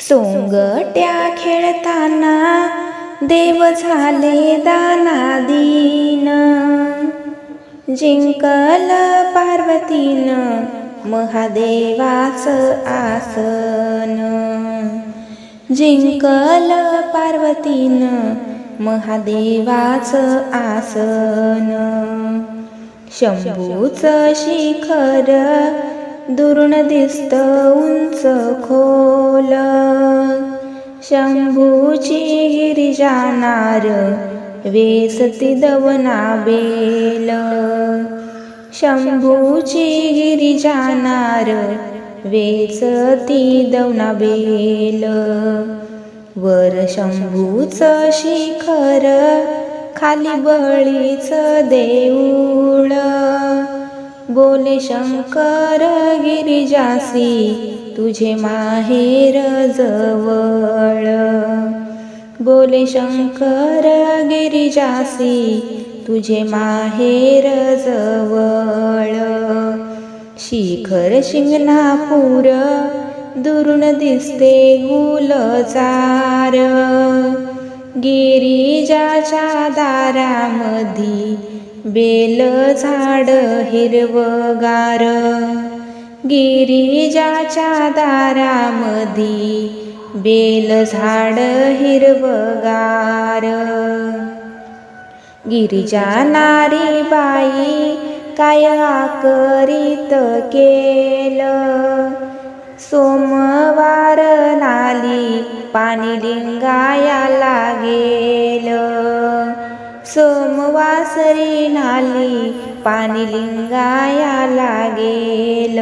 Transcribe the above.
सोंगट्या खेळताना देव झाले दानादीन. जिंकल पार्वतीन महादेवाच आसन. जिंकल पार्वतीन महादेवाच आसन. शंभूच शिखर दुरून दिसत उंच खोल. शंभूची गिरिजानार वेसती दवना बेल. शंभूची गिरिजानार वेसती दवना बेल. वर शंभूच शिखर खाली बळीच देऊळ. बोले शंकर गिरिजासी तुझे माहेर जवळ. बोले शंकर गिरिजासी तुझे माहेर जवळ. शिखर शिंगणापूर दुरून दिसते गुलजार. गिरिजाच्या दारामधी बेल झाड हिरवगार. गिरिजाच्या दारामधी बेल झाड हिरवगार. गिरिजा नारी बाई काय आकरीत केलं? सोमवार नाली पाणी लिंगायाला गेलं. सोमवासरी नाली पाणी लिंगाया लागेल